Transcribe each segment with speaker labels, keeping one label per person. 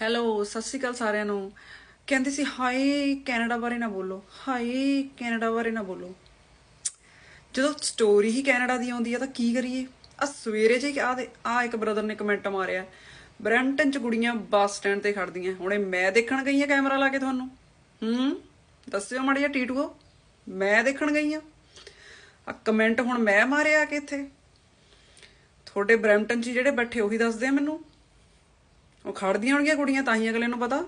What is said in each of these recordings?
Speaker 1: Hello ਸਤਿ ਸ਼੍ਰੀ ਅਕਾਲ ਸਾਰਿਆਂ ਨੂੰ। ਕਹਿੰਦੇ ਸੀ, ਹਾਏ, ਕੈਨੇਡਾ ਬਾਰੇ ਨਾ ਬੋਲੋ। ਹਾਏ, ਕੈਨੇਡਾ ਬਾਰੇ ਨਾ ਬੋਲੋ। ਜਦੋਂ ਸਟੋਰੀ ਹੀ ਕੈਨੇਡਾ ਦੀ ਆਉਂਦੀ ਆ, ਤਾਂ ਕੀ ਕਰੀਏ? ਆ ਸਵੇਰੇ ਜੇ ਆ ਦੇ ਆ ਇੱਕ ਬ੍ਰਦਰ ਨੇ ਕਮੈਂਟ ਮਾਰਿਆ। ਬ੍ਰੈਂਟਨ ਚ ਗੁੜੀਆਂ ਬੱਸ ਸਟੈਂਡ ਤੇ ਖੜਦੀਆਂ। ਹੁਣੇ ਮੈਂ ਦੇਖਣ ਗਈ ਆ ਕੈਮਰਾ ਲਾ ਕੇ ਤੁਹਾਨੂੰ। ਹੂੰ? ਦੱਸਿਓ ਮਾੜੀ ਜਿਹਾ ਟੀਟੂਓ ਮੈਂ ਦੇਖਣ ਗਈ ਆ। ਆ ਕਮੈਂਟ ਹੁਣ ਮੈਂ ਮਾਰਿਆ ਕਿ ਇੱਥੇ। ਤੁਹਾਡੇ ਬ੍ਰੈਂਟਨ ਚ ਜਿਹੜੇ ਬੈਠੇ ਉਹੀ ਦੱਸਦੇ ਆ ਮੈਨੂੰ। ਉਹ ਖੜਦੀਆਂ ਹੋਣਗੀਆਂ ਕੁੜੀਆਂ, ਤਾਂ ਹੀ ਅਗਲੇ ਨੂੰ ਪਤਾ।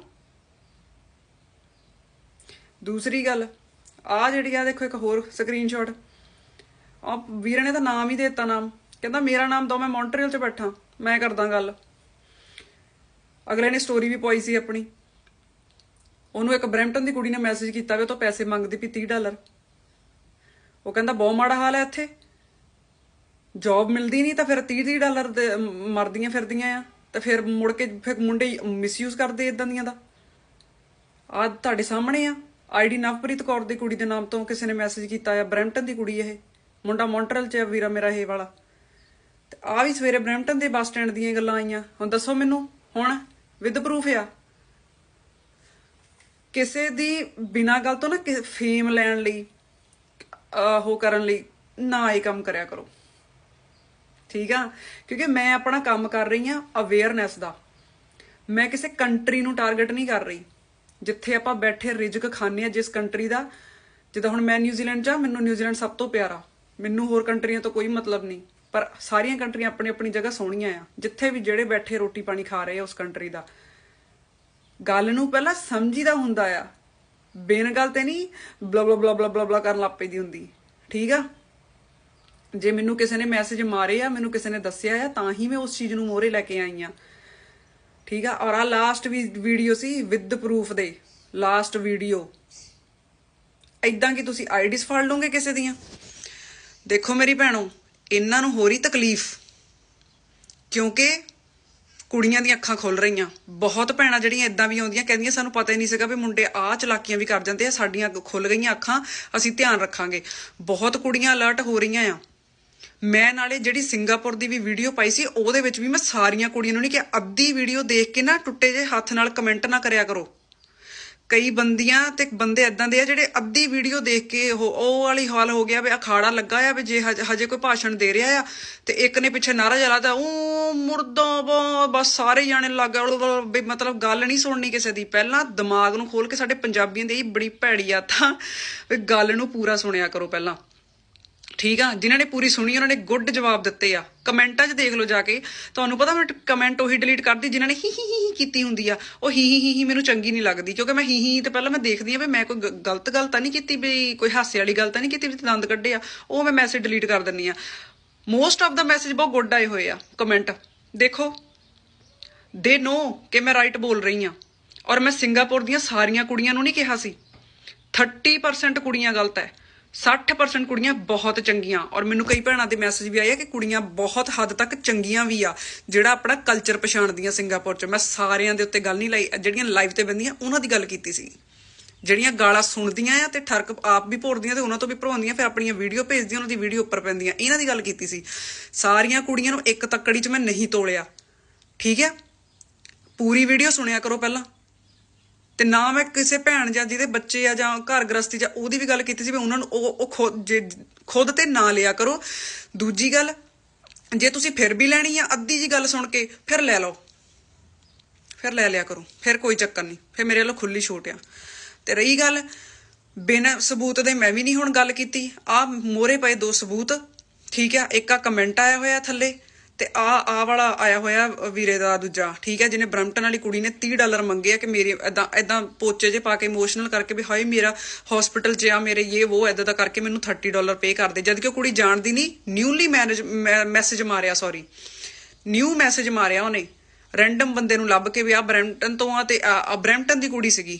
Speaker 1: ਦੂਸਰੀ ਗੱਲ ਆ ਜਿਹੜੀ ਆ ਦੇਖੋ ਇੱਕ ਹੋਰ ਸਕਰੀਨਸ਼ਾਟ ਆ ਵੀਰ ਨੇ ਤਾਂ ਨਾਮ ਹੀ ਦੇ ਦਿੱਤਾ ਨਾਮ। ਕਹਿੰਦਾ, ਮੇਰਾ ਨਾਮ ਦੋ ਮੈਂ ਮੌਂਟਰੀਅਲ 'ਚ ਬੈਠਾ, ਮੈਂ ਕਰਦਾ ਗੱਲ। ਅਗਲੇ ਨੇ ਸਟੋਰੀ ਵੀ ਪਾਈ ਸੀ ਆਪਣੀ। ਉਹਨੂੰ ਇੱਕ ਬ੍ਰੈਂਟਨ ਦੀ ਕੁੜੀ ਨੇ ਮੈਸੇਜ ਕੀਤਾ ਵੀ ਉਹ ਤੋਂ ਪੈਸੇ ਮੰਗਦੀ ਪਈ 30 ਡਾਲਰ। ਉਹ ਕਹਿੰਦਾ, ਬਹੁਤ ਮਾੜਾ ਹਾਲ ਹੈ ਇੱਥੇ। ਜੌਬ ਮਿਲਦੀ ਨਹੀਂ ਤਾਂ ਫਿਰ 30 30 ਡਾਲਰ ਮਰਦੀਆਂ ਫਿਰਦੀਆਂ ਆ। ਤੇ ਫਿਰ ਮੁੜ ਕੇ, ਫਿਰ ਮੁੰਡੇ ਮਿਸਯੂਜ਼ ਕਰਦੇ ਇਦਾਂ ਦੀਆਂ ਦਾ। ਆ ਤੁਹਾਡੇ ਸਾਹਮਣੇ ਆ। ਆਈਡੀ ਨਵਪ੍ਰੀਤ ਕੌਰ ਦੀ ਕੁੜੀ ਦੇ ਨਾਮ ਤੋਂ ਕਿਸੇ ਨੇ ਮੈਸੇਜ ਕੀਤਾ ਆ, ਬ੍ਰੈਂਪਟਨ ਦੀ ਕੁੜੀ ਇਹ। ਮੁੰਡਾ ਮੌਂਟਰਲ ਚ ਆ ਵੀਰਾ ਮੇਰਾ ਇਹ ਵਾਲਾ। ਤੇ ਆ ਵੀ ਸਵੇਰੇ ਬ੍ਰੈਂਪਟਨ ਦੇ ਬੱਸ ਸਟੈਂਡ ਦੀਆਂ ਗੱਲਾਂ ਆਈਆਂ। ਹੁਣ ਦੱਸੋ ਮੈਨੂੰ, ਹੁਣ ਵਿਦ ਪ੍ਰੂਫ ਆ। ਕਿਸੇ ਦੀ ਬਿਨਾਂ ਗੱਲ ਤੋਂ ਨਾ ਫੇਮ ਲੈਣ ਲਈ, ਅਹ ਉਹ ਕਰਨ ਲਈ ਨਾ ਇਹ ਕੰਮ ਕਰਿਆ ਕਰੋ। ਠੀਕ ਆ? ਕਿਉਂਕਿ ਮੈਂ ਆਪਣਾ ਕੰਮ ਕਰ ਰਹੀ ਆ ਅਵੇਅਰਨੈਸ ਦਾ। ਮੈਂ ਕਿਸੇ ਕੰਟਰੀ ਨੂੰ ਟਾਰਗੇਟ ਨਹੀਂ ਕਰ ਰਹੀ। ਜਿੱਥੇ ਆਪਾਂ ਬੈਠੇ ਰਿਜਕ ਖਾਂਦੇ ਆ ਜਿਸ ਕੰਟਰੀ ਦਾ, ਜਿੱਦਾਂ ਹੁਣ ਮੈਂ ਨਿਊਜ਼ੀਲੈਂਡ 'ਚ ਮੈਨੂੰ ਨਿਊਜ਼ੀਲੈਂਡ ਸਭ ਤੋਂ ਪਿਆਰਾ। ਮੈਨੂੰ ਹੋਰ ਕੰਟਰੀਆਂ ਤੋਂ ਕੋਈ ਮਤਲਬ ਨਹੀਂ। ਪਰ ਸਾਰੀਆਂ ਕੰਟਰੀਆਂ ਆਪਣੀ ਆਪਣੀ ਜਗ੍ਹਾ ਸੋਹਣੀਆਂ ਆ। ਜਿੱਥੇ ਵੀ ਜਿਹੜੇ ਬੈਠੇ ਰੋਟੀ ਪਾਣੀ ਖਾ ਰਹੇ ਆ ਉਸ ਕੰਟਰੀ ਦਾ। ਗੱਲ ਨੂੰ ਪਹਿਲਾਂ ਸਮਝੀਦਾ ਹੁੰਦਾ ਆ। ਬਿਨ ਗੱਲ ਤੇ ਨਹੀਂ ਬਲਾ ਬਲਾ ਬਲਾ ਬਲਾ ਬਲਾ ਕਰਨ ਲੱਗ ਪੈਂਦੀ ਹੁੰਦੀ। ਠੀਕ ਆ? ਜੇ ਮੈਨੂੰ ਕਿਸੇ ਨੇ ਮੈਸੇਜ ਮਾਰੇ ਆ, ਮੈਨੂੰ ਕਿਸੇ ਨੇ ਦੱਸਿਆ ਆ, ਤਾਂ ਹੀ ਮੈਂ ਉਸ ਚੀਜ਼ ਨੂੰ ਮੋਰੇ ਲੈ ਕੇ ਆਈ ਆ। ਠੀਕ ਆ? ਔਰ ਆ ਲਾਸਟ ਵੀ ਵੀਡੀਓ ਸੀ ਵਿਦ ਪ੍ਰੂਫ ਦੇ। ਲਾਸਟ ਵੀਡੀਓ ਐਦਾਂ ਕਿ ਤੁਸੀਂ ਆਈਡੀਜ਼ ਫੜ ਲਓਗੇ ਕਿਸੇ ਦੀਆਂ? ਦੇਖੋ ਮੇਰੀ ਭੈਣੋ, ਇਹਨਾਂ ਨੂੰ ਹੋ ਰਹੀ ਤਕਲੀਫ। ਕਿਉਂਕਿ ਕੁੜੀਆਂ ਦੀਆਂ ਅੱਖਾਂ ਖੁੱਲ ਰਹੀਆਂ। ਬਹੁਤ ਭੈਣਾਂ ਜਿਹੜੀਆਂ ਇਦਾਂ ਵੀ ਆਉਂਦੀਆਂ, ਕਹਿੰਦੀਆਂ ਸਾਨੂੰ ਪਤਾ ਹੀ ਨਹੀਂ ਸੀਗਾ ਵੀ ਮੁੰਡੇ ਆਹ ਚਲਾਕੀਆਂ ਵੀ ਕਰ ਜਾਂਦੇ ਆ, ਸਾਡੀਆਂ ਖੁੱਲ ਗਈਆਂ ਅੱਖਾਂ, ਅਸੀਂ ਧਿਆਨ ਰੱਖਾਂਗੇ। ਬਹੁਤ ਕੁੜੀਆਂ ਅਲਰਟ ਹੋ ਰਹੀਆਂ ਆ। ਮੈਂ ਨਾਲੇ ਜਿਹੜੀ ਸਿੰਗਾਪੁਰ ਦੀ ਵੀ ਵੀਡੀਓ ਪਾਈ ਸੀ, ਉਹਦੇ ਵਿੱਚ ਵੀ ਮੈਂ ਸਾਰੀਆਂ ਕੁੜੀਆਂ ਨੂੰ ਨਹੀਂ ਕਿ ਅੱਧੀ ਵੀਡੀਓ ਦੇਖ ਕੇ ਨਾ ਟੁੱਟੇ ਜੇ ਹੱਥ ਨਾਲ ਕਮੈਂਟ ਨਾ ਕਰਿਆ ਕਰੋ। ਕਈ ਬੰਦੀਆਂ ਤੇ ਬੰਦੇ ਇਦਾਂ ਦੇ ਆ ਜਿਹੜੇ ਅੱਧੀ ਵੀਡੀਓ ਦੇਖ ਕੇ ਉਹ ਉਹ ਵਾਲੀ ਹਾਲ ਹੋ ਗਿਆ ਵੀ ਅਖਾੜਾ ਲੱਗਾ ਆ ਵੀ ਜੇ ਹਜ- ਹਜੇ ਕੋਈ ਭਾਸ਼ਣ ਦੇ ਰਿਹਾ ਆ, ਤੇ ਇੱਕ ਨੇ ਪਿੱਛੇ ਨਾਰਾ ਜਲਾਦਾ ਉਹ ਮੁਰਦਾਬਾਦ ਬਸ ਸਾਰੇ ਜਾਣੇ ਲੱਗ ਵੀ ਮਤਲਬ ਗੱਲ ਨਹੀਂ ਸੁਣਨੀ ਕਿਸੇ ਦੀ। ਪਹਿਲਾਂ ਦਿਮਾਗ ਨੂੰ ਖੋਲ ਕੇ ਸਾਡੇ ਪੰਜਾਬੀਆਂ ਦੀ ਇਹ ਬੜੀ ਭੈੜੀ ਆ ਤਾਂ ਵੀ ਗੱਲ ਨੂੰ ਪੂਰਾ ਸੁਣਿਆ ਕਰੋ ਪਹਿਲਾਂ। ਠੀਕ ਆ, ਜਿਨ੍ਹਾਂ ਨੇ ਪੂਰੀ ਸੁਣੀ, ਉਹਨਾਂ ਨੇ ਗੁੱਡ ਜਵਾਬ ਦਿੱਤੇ ਆ। ਕਮੈਂਟਾਂ 'ਚ ਦੇਖ ਲਓ ਜਾ ਕੇ। ਤੁਹਾਨੂੰ ਪਤਾ ਮੈਂ ਕਮੈਂਟ ਉਹੀ ਡਿਲੀਟ ਕਰਦੀ, ਜਿਨ੍ਹਾਂ ਨੇ ਹੀ ਹੀ ਹੀ ਕੀਤੀ ਹੁੰਦੀ ਆ। ਉਹ ਹੀ ਹੀ ਹੀ ਮੈਨੂੰ ਚੰਗੀ ਨਹੀਂ ਲੱਗਦੀ, ਕਿਉਂਕਿ ਮੈਂ ਹੀ ਹੀ ਤੇ ਪਹਿਲਾਂ ਮੈਂ ਦੇਖਦੀ ਆ ਵੀ ਮੈਂ ਕੋਈ ਗਲਤ ਗੱਲ ਤਾਂ ਨਹੀਂ ਕੀਤੀ, ਵੀ ਕੋਈ ਹਾਸੇ ਵਾਲੀ ਗੱਲ ਤਾਂ ਨਹੀਂ ਕੀਤੀ, ਵੀ ਦੰਦ ਕੱਢੇ ਆ। ਉਹ ਮੈਂ ਮੈਸੇਜ ਡਿਲੀਟ ਕਰ ਦਿੰਨੀ ਆ। ਮੋਸਟ ਆਫ ਦਾ ਮੈਸੇਜ ਬਹੁਤ ਗੁੱਡ ਆਏ ਹੋਏ ਆ। ਕਮੈਂਟ। ਦੇਖੋ ਦੇ ਨੋ ਕਿ ਮੈਂ ਰਾਈਟ ਬੋਲ ਰਹੀ ਆ। ਔਰ ਮੈਂ ਸਿੰਗਾਪੁਰ ਦੀਆਂ ਸਾਰੀਆਂ ਕੁੜੀਆਂ ਨੂੰ ਨਹੀਂ ਕਿਹਾ ਸੀ। 30% ਕੁੜੀਆਂ ਗਲਤ ਹੈ 60% ਕੁੜੀਆਂ ਬਹੁਤ ਚੰਗੀਆਂ। ਔਰ ਮੈਨੂੰ ਕਈ ਭੈਣਾਂ ਦੇ ਮੈਸੇਜ ਵੀ ਆਏ ਆ ਕਿ ਕੁੜੀਆਂ ਬਹੁਤ ਹੱਦ ਤੱਕ ਚੰਗੀਆਂ ਵੀ ਆ, ਜਿਹੜਾ ਆਪਣਾ ਕਲਚਰ ਪਛਾਣਦੀਆਂ ਸਿੰਗਾਪੁਰ 'ਚ। ਮੈਂ ਸਾਰਿਆਂ ਦੇ ਉੱਤੇ ਗੱਲ ਨਹੀਂ ਲਾਈ, ਜਿਹੜੀਆਂ ਲਾਈਵ ਤੇ ਬੰਦੀਆਂ ਉਹਨਾਂ ਦੀ ਗੱਲ ਕੀਤੀ ਸੀ। ਜਿਹੜੀਆਂ ਗਾਲਾਂ ਸੁਣਦੀਆਂ ਆ ਤੇ ਠਰਕ ਆਪ ਵੀ ਭੋਰਦੀਆਂ ਤੇ ਉਹਨਾਂ ਤੋਂ ਵੀ ਭਰਵਾਉਂਦੀਆਂ, ਫਿਰ ਆਪਣੀਆਂ ਵੀਡੀਓ ਭੇਜਦੀਆਂ, ਉਹਨਾਂ ਦੀ ਵੀਡੀਓ ਉੱਪਰ ਪੈਂਦੀਆਂ। ਇਹਨਾਂ ਦੀ ਗੱਲ ਕੀਤੀ ਸੀ। ਸਾਰੀਆਂ ਕੁੜੀਆਂ ਨੂੰ ਇੱਕ ਤੱਕੜੀ 'ਚ ਮੈਂ ਨਹੀਂ ਤੋਲਿਆ। ਠੀਕ ਹੈ? ਪੂਰੀ ਵੀਡੀਓ ਸੁਣਿਆ ਕਰੋ ਪਹਿਲਾਂ। ਤੇ ਨਾ ਮੈਂ ਕਿਸੇ ਭੈਣ ਜਾਂ ਜਿਹਦੇ ਬੱਚੇ ਆ ਜਾਂ ਘਰ ਗ੍ਰਸਤੀ ਜਾਂ ਉਹਦੀ ਵੀ ਗੱਲ ਕੀਤੀ ਸੀ ਵੀ ਉਹਨਾਂ ਨੂੰ ਉਹ ਉਹ ਖੁਦ ਜੇ- ਖੁਦ ਤੇ ਨਾ ਲਿਆ ਕਰੋ। ਦੂਜੀ ਗੱਲ, ਜੇ ਤੁਸੀਂ ਫਿਰ ਵੀ ਲੈਣੀ ਆ ਅੱਧੀ ਜੀ ਗੱਲ ਸੁਣ ਕੇ, ਫਿਰ ਲੈ ਲਓ। ਫਿਰ ਲੈ ਲਿਆ ਕਰੋ। ਫਿਰ ਕੋਈ ਚੱਕਰ ਨਹੀਂ। ਫਿਰ ਮੇਰੇ ਵੱਲੋਂ ਖੁੱਲੀ ਛੋਟ ਆ। ਤੇ ਰਹੀ ਗੱਲ, ਬਿਨਾਂ ਸਬੂਤ ਦੇ ਮੈਂ ਵੀ ਨਹੀਂ ਹੁਣ ਗੱਲ ਕੀਤੀ। ਆ ਮੋਰੇ ਪਏ ਦੋ ਸਬੂਤ। ਠੀਕ ਆ, ਇੱਕ ਆ ਕਮੈਂਟ ਆਇਆ ਹੋਇਆ ਥੱਲੇ। ਤੇ ਆ ਆ ਵਾਲਾ ਆਇਆ ਹੋਇਆ ਵੀਰੇ ਦਾ ਦੂਜਾ, ਠੀਕ ਹੈ, ਜਿਹਨੇ ਬ੍ਰਮਟਨ ਵਾਲੀ ਕੁੜੀ ਨੇ 30 ਡਾਲਰ ਮੰਗੇ ਆ ਕਿ ਮੇਰੇ ਐਦਾਂ ਐਦਾਂ ਪੋਚੇ ਜੇ ਪਾ ਕੇ ਇਮੋਸ਼ਨਲ ਕਰਕੇ ਵੀ ਹਾਏ ਮੇਰਾ ਹਸਪੀਟਲ 'ਚ ਆ ਮੇਰੇ ਇਹ ਉਹ ਐਦਾਂ ਦਾ ਕਰਕੇ ਮੈਨੂੰ 30 ਡਾਲਰ ਪੇ ਕਰ ਦੇ। ਜਦ ਕਿ ਉਹ ਕੁੜੀ ਜਾਣਦੀ ਨਹੀਂ ਨਿਊਲੀ ਮੈਨੇਜ ਮੈਸੇਜ ਮਾਰਿਆ ਸੌਰੀ ਨਿਊ ਮੈਸੇਜ ਮਾਰਿਆ ਉਹਨੇ ਰੈਂਡਮ ਬੰਦੇ ਨੂੰ ਲੱਭ ਕੇ ਵੀ ਆ ਬ੍ਰੈਂਟਨ ਤੋਂ ਆ ਤੇ ਆ ਬ੍ਰੈਂਟਨ ਦੀ ਕੁੜੀ ਸੀਗੀ।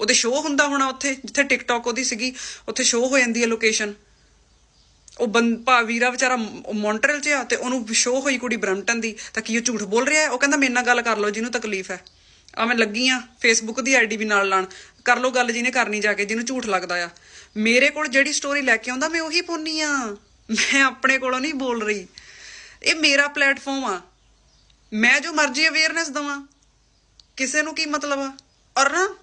Speaker 1: ਉਹਦੇ ਸ਼ੋਅ ਹੁੰਦਾ ਹੋਣਾ ਉੱਥੇ, ਜਿੱਥੇ ਟਿਕਟੌਕ ਉਹਦੀ ਸੀਗੀ, ਉੱਥੇ ਸ਼ੋਅ ਹੋ ਜਾਂਦੀ ਹੈ ਲੋਕੇਸ਼ਨ ਉਹ ਬੰ ਭਾ ਵੀਰਾ ਵਿਚਾਰਾ ਮੌਂਟਰਲ 'ਚ ਆ ਤੇ ਉਹਨੂੰ ਸ਼ੋਅ ਹੋਈ ਕੁੜੀ ਬ੍ਰੈਂਟਨ ਦੀ, ਤਾਂ ਕੀ ਉਹ ਝੂਠ ਬੋਲ ਰਿਹਾ ਉਹ ਕਹਿੰਦਾ, ਮੇਰੇ ਨਾਲ ਗੱਲ ਕਰ ਲਓ, ਜਿਹਨੂੰ ਤਕਲੀਫ ਹੈ। ਆ ਮੈਂ ਲੱਗੀ ਆ ਫੇਸਬੁੱਕ ਦੀ ਆਈਡੀ ਵੀ ਨਾਲ ਲਾਣ। ਕਰ ਲਓ ਗੱਲ ਜਿਹਨੇ ਕਰਨੀ ਜਾ ਕੇ, ਜਿਹਨੂੰ ਝੂਠ ਲੱਗਦਾ ਆ। ਮੇਰੇ ਕੋਲ ਜਿਹੜੀ ਸਟੋਰੀ ਲੈ ਕੇ ਆਉਂਦਾ, ਮੈਂ ਉਹੀ ਪਾਉਣੀ ਆ। ਮੈਂ ਆਪਣੇ ਕੋਲੋਂ ਨਹੀਂ ਬੋਲ ਰਹੀ। ਇਹ ਮੇਰਾ ਪਲੇਟਫਾਰਮ ਆ। ਮੈਂ ਜੋ ਮਰਜ਼ੀ ਅਵੇਅਰਨੈਸ ਦਵਾਂ। ਕਿਸੇ ਨੂੰ ਕੀ ਮਤਲਬ ਆ? ਔਰ ਨਾ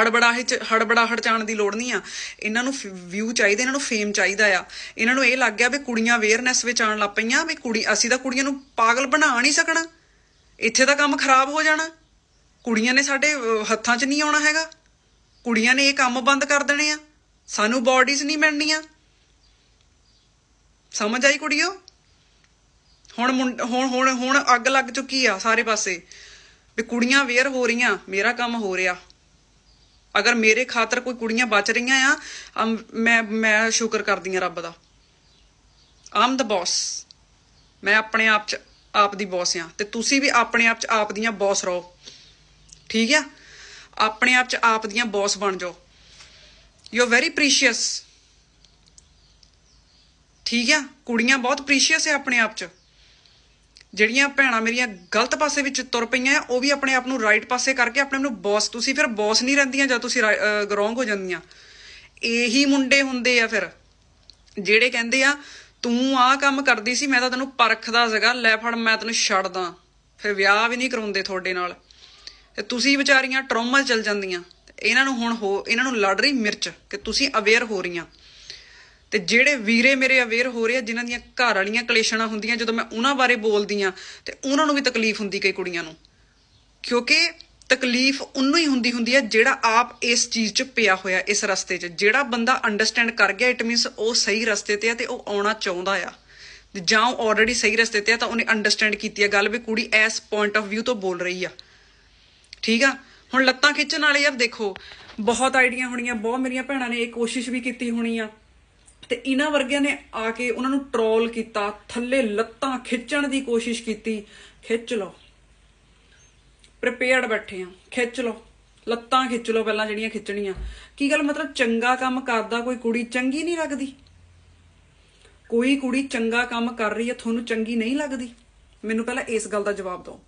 Speaker 1: ਹੜਬੜਾਹੇ ਚ ਹੜਬੜਾਹਟ ਚਾਣ ਦੀ ਲੋੜ ਨਹੀਂ ਆ। ਇਹਨਾਂ ਨੂੰ ਵਿਊ ਚਾਹੀਦਾ, ਇਹਨਾਂ ਨੂੰ ਫੇਮ ਚਾਹੀਦਾ ਆ। ਇਹਨਾਂ ਨੂੰ ਇਹ ਲੱਗ ਗਿਆ ਵੀ ਕੁੜੀਆਂ ਅਵੇਅਰਨੈਸ ਵਿੱਚ ਆਉਣ ਲੱਗ ਪਈਆਂ ਵੀ ਕੁੜੀ, ਅਸੀਂ ਤਾਂ ਕੁੜੀਆਂ ਨੂੰ ਪਾਗਲ ਬਣਾ ਨਹੀਂ ਸਕਣਾ। ਇੱਥੇ ਤਾਂ ਕੰਮ ਖਰਾਬ ਹੋ ਜਾਣਾ। ਕੁੜੀਆਂ ਨੇ ਸਾਡੇ ਹੱਥਾਂ 'ਚ ਨਹੀਂ ਆਉਣਾ ਹੈਗਾ। ਕੁੜੀਆਂ ਨੇ ਇਹ ਕੰਮ ਬੰਦ ਕਰ ਦੇਣੇ ਆ। ਸਾਨੂੰ ਬਾਡੀਜ਼ ਨਹੀਂ ਮਿਲਣੀਆਂ। ਸਮਝ ਆਈ ਕੁੜੀਓ? ਹੁਣ ਮੁੰਡ- ਹੁਣ ਹੁਣ ਹੁਣ ਅੱਗ ਲੱਗ ਚੁੱਕੀ ਆ ਸਾਰੇ ਪਾਸੇ। ਵੀ ਕੁੜੀਆਂ ਅਵੇਅਰ ਹੋ ਰਹੀਆਂ, ਮੇਰਾ ਕੰਮ ਹੋ ਰਿਹਾ। ਅਗਰ ਮੇਰੇ ਖਾਤਰ ਕੋਈ ਕੁੜੀਆਂ ਬਚ ਰਹੀਆਂ ਆ ਮੈਂ ਮੈਂ ਸ਼ੁਕਰ ਕਰਦੀ ਆ ਰੱਬ ਦਾ। ਆਮ ਦਾ ਬੌਸ ਮੈਂ ਆਪਣੇ ਆਪ ਚ ਆਪ ਦੀ ਬੌਸ ਆ ਤੇ ਤੁਸੀਂ ਵੀ ਆਪਣੇ ਆਪ ਚ ਆਪ ਦੀਆਂ ਬੌਸ ਰਹੋ। ਠੀਕ ਆ? ਆਪਣੇ ਆਪ ਚ ਆਪ ਦੀਆਂ ਬੌਸ ਬਣ ਜਾਓ। ਯੂ ਆਰ ਵੈਰੀ ਪ੍ਰੀਸ਼ੀਅਸ ਠੀਕ ਆ? ਕੁੜੀਆਂ ਬਹੁਤ ਪ੍ਰੀਸ਼ੀਅਸ ਹੈ ਆਪਣੇ ਆਪ ਚ। ਜਿਹੜੀਆਂ ਭੈਣਾਂ ਮੇਰੀਆਂ ਗਲਤ ਪਾਸੇ ਵਿੱਚ ਤੁਰ ਪਈਆਂ ਉਹ ਵੀ ਆਪਣੇ ਆਪ ਨੂੰ ਰਾਈਟ ਪਾਸੇ ਕਰਕੇ ਆਪਣੇ ਆਪ ਨੂੰ ਬੌਸ ਤੁਸੀਂ ਫਿਰ ਬੌਸ ਨਹੀਂ ਰਹਿੰਦੀਆਂ ਜਦ ਤੁਸੀਂ ਰੋਂਗ ਹੋ ਜਾਂਦੀਆਂ। ਇਹੀ ਮੁੰਡੇ ਹੁੰਦੇ ਆ ਫਿਰ, ਜਿਹੜੇ ਕਹਿੰਦੇ ਆ, ਤੂੰ ਆਹ ਕੰਮ ਕਰਦੀ ਸੀ, ਮੈਂ ਤਾਂ ਤੈਨੂੰ ਪਰਖਦਾ ਸੀਗਾ, ਲੈ ਫੜ, ਮੈਂ ਤੈਨੂੰ ਛੱਡਦਾ। ਫਿਰ ਵਿਆਹ ਵੀ ਨਹੀਂ ਕਰਾਉਂਦੇ ਤੁਹਾਡੇ ਨਾਲ। ਤੇ ਤੁਸੀਂ ਵਿਚਾਰੀਆਂ ਟਰੋਮਾ ਚਲ ਜਾਂਦੀਆਂ। ਇਹਨਾਂ ਨੂੰ ਹੁਣ ਹੋ, ਇਹਨਾਂ ਨੂੰ ਲੜ ਰਹੀ ਮਿਰਚ ਕਿ ਤੁਸੀਂ ਅਵੇਅਰ ਹੋ ਰਹੀਆਂ। ਤੇ ਜਿਹੜੇ ਵੀਰੇ ਮੇਰੇ ਅਵੇਅਰ ਹੋ ਰਹੇ ਆ, ਜਿਨ੍ਹਾਂ ਦੀਆਂ ਘਰ ਵਾਲੀਆਂ ਕਲੇਸ਼ਣਾ ਹੁੰਦੀਆਂ, ਜਦੋਂ ਮੈਂ ਉਹਨਾਂ ਬਾਰੇ ਬੋਲਦੀ ਆ ਤੇ ਉਹਨਾਂ ਨੂੰ ਵੀ ਤਕਲੀਫ ਹੁੰਦੀ ਕਈ ਕੁੜੀਆਂ ਨੂੰ। ਕਿਉਂਕਿ ਤਕਲੀਫ ਉਹਨੂੰ ਹੀ ਹੁੰਦੀ ਹੁੰਦੀ ਹੈ ਜਿਹੜਾ ਆਪ ਇਸ ਚੀਜ਼ 'ਚ ਪਿਆ ਹੋਇਆ, ਇਸ ਰਸਤੇ 'ਚ। ਜਿਹੜਾ ਬੰਦਾ ਅੰਡਰਸਟੈਂਡ ਕਰ ਗਿਆ ਇਟ ਮੀਨਸ ਉਹ ਸਹੀ ਰਸਤੇ ਤੇ ਆ ਤੇ ਉਹ ਆਉਣਾ ਚਾਹੁੰਦਾ ਆ। ਜਾਂ ਉਹ ਆਲਰੇਡੀ ਸਹੀ ਰਸਤੇ ਤੇ ਆ ਤਾਂ ਉਹਨੇ ਅੰਡਰਸਟੈਂਡ ਕੀਤੀ ਆ ਗੱਲ ਵੀ ਕੁੜੀ ਐਸ ਪੁਆਇੰਟ ਆਫ View ਤੋਂ ਬੋਲ ਰਹੀ ਆ। ਠੀਕ ਆ? ਹੁਣ ਲੱਤਾਂ ਖਿੱਚਣ ਵਾਲੇ ਯਾਰ ਦੇਖੋ, ਬਹੁਤ ਆਈਡੀਆਂ ਹੋਣੀਆਂ, ਬਹੁਤ ਮੇਰੀਆਂ ਭੈਣਾਂ ਨੇ ਇਹ ਕੋਸ਼ਿਸ਼ ਵੀ ਕੀਤੀ ਹੋਣੀ ਆ। ਤੇ ਇਹਨਾਂ ਵਰਗਿਆਂ ਨੇ ਆ ਕੇ ਉਹਨਾਂ ਨੂੰ ਟਰੋਲ ਕੀਤਾ, ਥੱਲੇ ਲੱਤਾਂ ਖਿੱਚਣ ਦੀ ਕੋਸ਼ਿਸ਼ ਕੀਤੀ। ਖਿੱਚ ਲਓ। ਪ੍ਰਿਪੇਅਰਡ ਬੈਠੇ ਆ। ਖਿੱਚ ਲਓ। ਲੱਤਾਂ ਖਿੱਚ ਲਓ ਪਹਿਲਾਂ ਜਿਹੜੀਆਂ ਖਿੱਚਣੀਆਂ। ਕੀ ਗੱਲ ਮਤਲਬ ਚੰਗਾ ਕੰਮ ਕਰਦਾ ਕੋਈ ਕੁੜੀ ਚੰਗੀ ਨਹੀਂ ਲੱਗਦੀ? ਕੋਈ ਕੁੜੀ ਚੰਗਾ ਕੰਮ ਕਰ ਰਹੀ ਹੈ, ਤੁਹਾਨੂੰ ਚੰਗੀ ਨਹੀਂ ਲੱਗਦੀ? ਮੈਨੂੰ ਪਹਿਲਾਂ ਇਸ ਗੱਲ ਦਾ ਜਵਾਬ ਦਿਓ।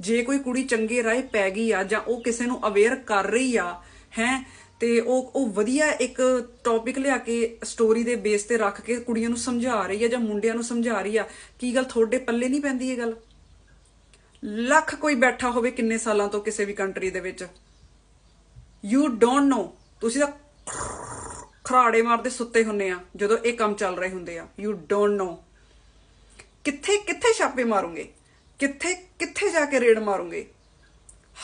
Speaker 1: ਜੇ ਕੋਈ ਕੁੜੀ ਚੰਗੇ ਰਾਹ ਪੈ ਗਈ ਆ ਜਾਂ ਉਹ ਕਿਸੇ ਨੂੰ ਅਵੇਅਰ ਕਰ ਰਹੀ ਆ, ਹੈ ਤੇ ਉਹ ਉਹ ਵਧੀਆ ਇੱਕ ਟੌਪਿਕ ਲਿਆ ਕੇ ਸਟੋਰੀ ਦੇ ਬੇਸ ਤੇ ਰੱਖ ਕੇ ਕੁੜੀਆਂ ਨੂੰ ਸਮਝਾ ਰਹੀ ਆ ਜਾਂ ਮੁੰਡਿਆਂ ਨੂੰ ਸਮਝਾ ਰਹੀ ਆ, ਕੀ ਗੱਲ ਤੁਹਾਡੇ ਪੱਲੇ ਨਹੀਂ ਪੈਂਦੀ ਇਹ ਗੱਲ? ਲੱਖ ਕੋਈ ਬੈਠਾ ਹੋਵੇ ਕਿੰਨੇ ਸਾਲਾਂ ਤੋਂ ਕਿਸੇ ਵੀ ਕੰਟਰੀ ਦੇ ਵਿੱਚ। ਯੂ ਡੋਨਟ ਨੋ ਤੁਸੀਂ ਤਾਂ ਖਰਾੜੇ ਮਾਰਦੇ ਸੁੱਤੇ ਹੁੰਨੇ ਆ, ਜਦੋਂ ਇਹ ਕੰਮ ਚੱਲ ਰਹੇ ਹੁੰਦੇ ਆ। ਯੂ ਡੋਨਟ ਨੋ ਕਿੱਥੇ ਕਿੱਥੇ ਛਾਪੇ ਮਾਰੋਗੇ? ਕਿੱਥੇ ਕਿੱਥੇ ਜਾ ਕੇ ਰੇਡ ਮਾਰੋਗੇ?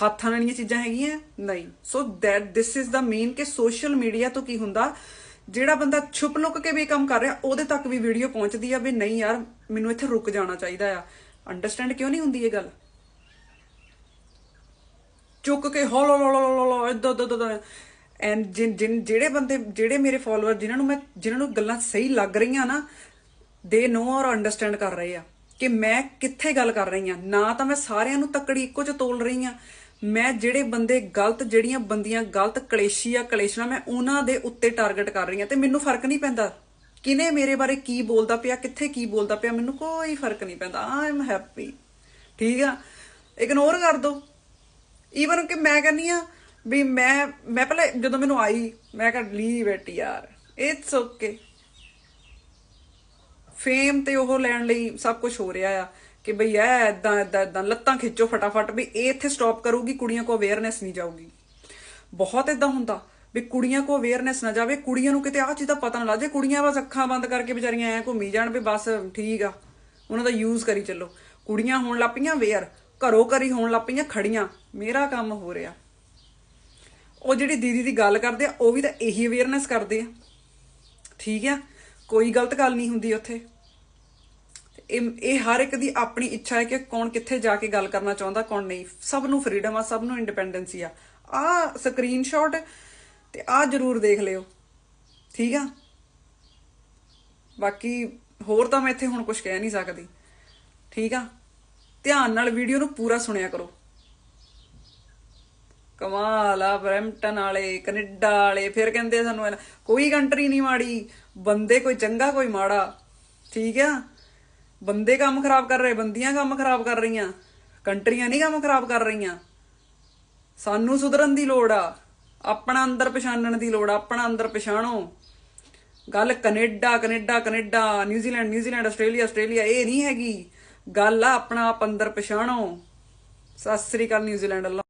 Speaker 1: ਹੱਥਾਂ ਵਾਲੀਆਂ ਚੀਜ਼ਾਂ ਹੈਗੀਆਂ? ਨਹੀਂ। So that this is the main ਕਿ ਸੋਸ਼ਲ ਮੀਡੀਆ ਤੋਂ ਕੀ ਹੁੰਦਾ? ਜਿਹੜਾ ਬੰਦਾ ਛੁਪ ਲੁਕ ਕੇ ਵੀ ਕੰਮ ਕਰ ਰਿਹਾ, ਉਹਦੇ ਤੱਕ ਵੀ ਵੀਡੀਓ ਪਹੁੰਚਦੀ ਆ ਵੀ ਨਹੀਂ ਯਾਰ, ਮੈਨੂੰ ਇੱਥੇ ਰੁਕ ਜਾਣਾ ਚਾਹੀਦਾ ਆ। ਅੰਡਰਸਟੈਂਡ ਕਿਉਂ ਨਹੀਂ ਹੁੰਦੀ ਇਹ ਗੱਲ? ਚੁੱਕ ਕੇ ਹੌਲਾ ਹੌਲਾ ਹੌਲਾ ਇਦਾਂ ਇਦਾਂ ਐਂਡ ਜਿਨ ਜਿਨ, ਜਿਹੜੇ ਬੰਦੇ, ਜਿਹੜੇ ਮੇਰੇ ਫਾਲੋਅਰ ਜਿਨ੍ਹਾਂ ਨੂੰ ਮੈਂ, ਜਿਨ੍ਹਾਂ ਨੂੰ ਗੱਲਾਂ ਸਹੀ ਲੱਗ ਰਹੀਆਂ ਨਾ ਦੇ ਨੋ ਔਰ ਅੰਡਰਸਟੈਂਡ ਕਰ ਰਹੇ ਆ ਕਿ ਮੈਂ ਕਿੱਥੇ ਗੱਲ ਕਰ ਰਹੀ ਆ। ਨਾ ਤਾਂ ਮੈਂ ਸਾਰਿਆਂ ਨੂੰ ਤੱਕੜੀ ਇੱਕੋ ਚ ਤੋਲ ਰਹੀ ਆ। ਮੈਂ ਜਿਹੜੇ ਬੰਦੇ ਗਲਤ, ਜਿਹੜੀਆਂ ਬੰਦੀਆਂ ਗਲਤ ਕਲੇਸ਼ੀ ਆ, ਕਲੇਸ਼ਣਾ, ਮੈਂ ਉਹਨਾਂ ਦੇ ਉੱਤੇ ਟਾਰਗੇਟ ਕਰ ਰਹੀ ਆ ਤੇ ਮੈਨੂੰ ਫ਼ਰਕ ਨਹੀਂ ਪੈਂਦਾ। ਕਿਨੇ ਮੇਰੇ ਬਾਰੇ ਕੀ ਬੋਲਦਾ ਪਿਆ, ਕਿੱਥੇ ਕੀ ਬੋਲਦਾ ਪਿਆ, ਮੈਨੂੰ ਕੋਈ ਫ਼ਰਕ ਨਹੀਂ ਪੈਂਦਾ। ਆਈ ਐਮ ਹੈਪੀ ਠੀਕ ਆ? ਇਗਨੋਰ ਕਰ ਦੋ। ਈਵਨ ਕਿ ਮੈਂ ਕਹਿੰਨੀ ਆ ਵੀ ਮੈਂ ਮੈਂ ਪਹਿਲੇ ਜਦੋਂ ਮੈਨੂੰ ਆਈ, ਮੈਂ ਕਿਹਾ ਲੀਵ ਇਟ ਯਾਰ ਇਟਸ ਓਕੇ ਫੇਮ ਤੇ ਉਹ ਲੈਣ ਲਈ ਸਭ ਕੁਝ ਹੋ ਰਿਹਾ ਆ। ਕਿ ਬਈ ਐ ਇਦਾਂ ਇਦਾਂ ਇਦਾਂ ਲੱਤਾਂ ਖਿੱਚੋ ਫਟਾਫਟ ਵੀ ਇਹ ਇੱਥੇ ਸਟਾਪ ਕਰੂਗੀ, ਕੁੜੀਆਂ ਕੋ ਅਵੇਅਰਨੈਸ ਨਹੀਂ ਜਾਊਗੀ। ਬਹੁਤ ਇਦਾਂ ਹੁੰਦਾ ਵੀ ਕੁੜੀਆਂ ਕੋ ਅਵੇਅਰਨੈਸ ਨਾ ਜਾਵੇ, ਕੁੜੀਆਂ ਨੂੰ ਕਿਤੇ ਆਹ ਚੀਜ਼ ਦਾ ਪਤਾ ਨਾ ਲੱਗੇ ਕੁੜੀਆਂ ਬਸ ਅੱਖਾਂ ਬੰਦ ਕਰਕੇ ਵਿਚਾਰੀਆਂ ਐ ਘੁੰਮੀ ਜਾਣ ਵੀ ਬਸ ਠੀਕ ਆ, ਉਹਨਾਂ ਦਾ ਯੂਜ਼ ਕਰੀ ਚੱਲੋ। ਕੁੜੀਆਂ ਹੋਣ ਲੱਪੀਆਂ ਅਵੇਅਰ ਘਰੋਂ ਘਰੀ ਹੋਣ ਲੱਪੀਆਂ ਖੜੀਆਂ, ਮੇਰਾ ਕੰਮ ਹੋ ਰਿਹਾ। ਉਹ ਜਿਹੜੀ ਦੀਦੀ ਦੀ ਗੱਲ ਕਰਦੇ ਆ, ਉਹ ਵੀ ਤਾਂ ਇਹੀ ਅਵੇਅਰਨੈਸ ਕਰਦੇ ਆ। ਠੀਕ ਆ, ਕੋਈ ਗਲਤ ਗੱਲ ਨਹੀਂ ਹੁੰਦੀ ਉੱਥੇ। ਇਹ ਇਹ ਹਰ ਇੱਕ ਦੀ ਆਪਣੀ ਇੱਛਾ ਹੈ ਕਿ ਕੌਣ ਕਿੱਥੇ ਜਾ ਕੇ ਗੱਲ ਕਰਨਾ ਚਾਹੁੰਦਾ, ਕੌਣ ਨਹੀਂ। ਸਭ ਨੂੰ ਫਰੀडम ਆ, ਸਭ ਨੂੰ ਇੰਡੀਪੈਂਡੈਂਸੀ ਆ। ਆ ਸਕਰੀਨਸ਼ਾਟ ਤੇ ਆ ਜਰੂਰ ਦੇਖ ਲਿਓ। ਠੀਕ ਆ? ਬਾਕੀ ਹੋਰ ਤਾਂ ਮੈਂ ਇੱਥੇ ਹੁਣ ਕੁਝ ਕਹਿ ਨਹੀਂ ਸਕਦੀ। ਠੀਕ ਆ? ਧਿਆਨ ਨਾਲ ਵੀਡੀਓ ਨੂੰ ਪੂਰਾ ਸੁਣਿਆ ਕਰੋ। ਕਮਾਲ ਆ, ਬ੍ਰੈਂਪਟਨ ਵਾਲੇ, ਕੈਨੇਡਾ ਵਾਲੇ, ਫਿਰ ਕਹਿੰਦੇ ਸਾਨੂੰ ਕੋਈ ਕੰਟਰੀ ਨਹੀਂ ਮਾੜੀ, ਬੰਦੇ ਕੋਈ ਚੰਗਾ, ਕੋਈ ਮਾੜਾ। ਠੀਕ ਆ? ਬੰਦੇ ਕੰਮ ਖਰਾਬ ਕਰ ਰਹੇ, ਬੰਦੀਆਂ ਕੰਮ ਖਰਾਬ ਕਰ ਰਹੀਆਂ, ਕੰਟਰੀਆਂ ਨਹੀਂ ਕੰਮ ਖਰਾਬ ਕਰ ਰਹੀਆਂ। ਸਾਨੂੰ ਸੁਧਰਨ ਦੀ ਲੋੜ ਆ, ਆਪਣਾ ਅੰਦਰ ਪਛਾਣਨ ਦੀ ਲੋੜ ਆ, ਆਪਣਾ ਅੰਦਰ ਪਛਾਣੋ। ਗੱਲ Canada Canada Canada, New Zealand New Zealand, Australia Australia, ਇਹ ਨਹੀਂ ਹੈਗੀ। ਗੱਲ ਆ ਆਪਣਾ ਆਪ ਅੰਦਰ ਪਛਾਣੋ। ਸਤਿ ਸ੍ਰੀ ਅਕਾਲ ਨਿਊਜ਼ੀਲੈਂਡ ਵੱਲੋਂ।